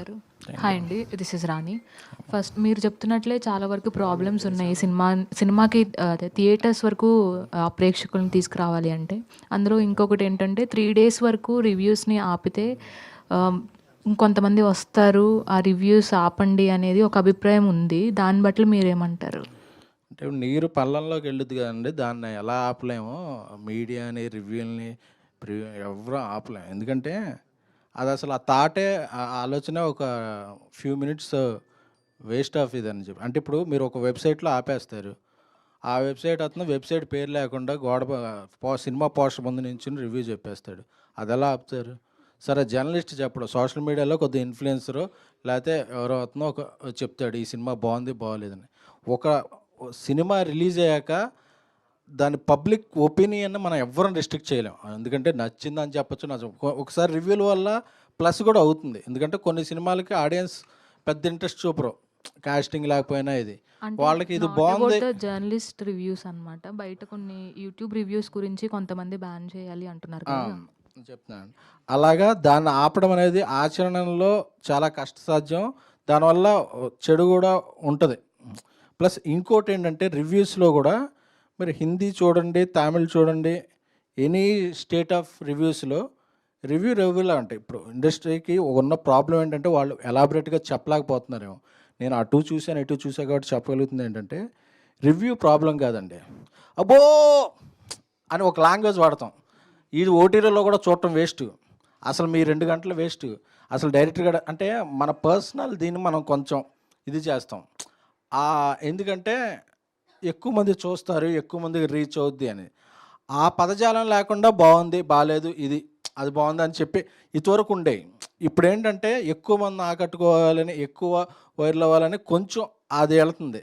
అందరూ. హాయ్ అండి this is Rani first మీరు చెప్తున్నట్లే చాలా వరకు ప్రాబ్లమ్స్ ఉన్నాయి. సినిమా సినిమాకి అదే థియేటర్స్ వరకు ప్రేక్షకులను తీసుకురావాలి అంటే. అందులో ఇంకొకటి ఏంటంటే త్రీ డేస్ వరకు రివ్యూస్ని ఆపితే ఇంకొంతమంది వస్తారు ఆ రివ్యూస్ ఆపండి అనేది ఒక అభిప్రాయం ఉంది. దాన్ని బట్టి మీరేమంటారు? అంటే నీరు పళ్ళంలోకి వెళ్ళుద్ది కదండి దాన్ని ఎలా ఆపలేము మీడియాని రివ్యూల్ని ఎవరు ఆపలేము ఎందుకంటే అది అసలు ఆ తాటే ఆ ఆలోచన ఒక ఫ్యూ మినిట్స్ వేస్ట్ ఆఫ్ ఇది అని చెప్పి. అంటే ఇప్పుడు మీరు ఒక వెబ్సైట్లో ఆపేస్తారు. ఆ వెబ్సైట్ అతను వెబ్సైట్ పేరు లేకుండా గోడ పో సినిమా పోస్టర్ ముందు నుంచి రివ్యూ చెప్పేస్తాడు. అది ఎలా ఆపుతారు? సరే జర్నలిస్ట్ చెప్పడు. సోషల్ మీడియాలో కొద్ది ఇన్ఫ్లుయెన్సరు లేకపోతే ఎవరో అతను ఒక చెప్తాడు ఈ సినిమా బాగుంది బాగోలేదని. ఒక సినిమా రిలీజ్ అయ్యాక దాని పబ్లిక్ ఒపీనియన్ మనం ఎవ్వరం రిస్ట్రిక్ట్ చేయలేం. ఎందుకంటే నచ్చిందని చెప్పొచ్చు నచ్చ ఒక- ఒకసారి రివ్యూల వల్ల ప్లస్ కూడా అవుతుంది. ఎందుకంటే కొన్ని సినిమాలకి ఆడియన్స్ పెద్ద ఇంట్రెస్ట్ చూపరు. కాస్టింగ్ లేకపోయినా ఇది. వాళ్ళకి ఇది బాగుంది. జర్నలిస్ట్ రివ్యూస్ అన్నమాట. బయట కొన్ని యూట్యూబ్ రివ్యూస్ గురించి కొంతమంది బ్యాన్ చేయాలి అంటున్నారు చెప్తున్నాను అలాగా దాన్ని ఆపడం అనేది ఆచరణలో చాలా కష్టసాధ్యం. దానివల్ల చెడు కూడా ఉంటుంది. ప్లస్ ఇంకోటి ఏంటంటే రివ్యూస్లో కూడా మీరు హిందీ చూడండి తమిళ్ చూడండి ఎనీ స్టేట్ ఆఫ్ రివ్యూస్లో రివ్యూ రివ్యూలా ఉంటాయి ఇప్పుడు ఇండస్ట్రీకి ఉన్న ప్రాబ్లం ఏంటంటే వాళ్ళు ఎలాబరేట్గా చెప్పలేకపోతున్నారేమో. నేను అటు చూశాను ఇటు చూసా కాబట్టి చెప్పగలుగుతుంది ఏంటంటే రివ్యూ ప్రాబ్లం కాదండి. అబ్బో! అని ఒక లాంగ్వేజ్ వాడతాం. ఇది ఓటీటీలో కూడా చూడటం వేస్ట్. అసలు మీ రెండు గంటలు వేస్ట్. అసలు డైరెక్ట్గా అంటే మన పర్సనల్ దీన్ని మనం కొంచెం ఇది చేస్తాం. ఎందుకంటే ఎక్కువ మంది చూస్తారు ఎక్కువ మందికి రీచ్ అవుద్ది అని. ఆ పదజాలం లేకుండా బాగుంది బాగాలేదు ఇది అది బాగుంది అని చెప్పి ఇదివరకు ఉండేవి ఇప్పుడు ఏంటంటే ఎక్కువ మంది ఆకట్టుకోవాలని ఎక్కువ వైరల్ అవ్వాలని కొంచెం అది వెళ్తుంది.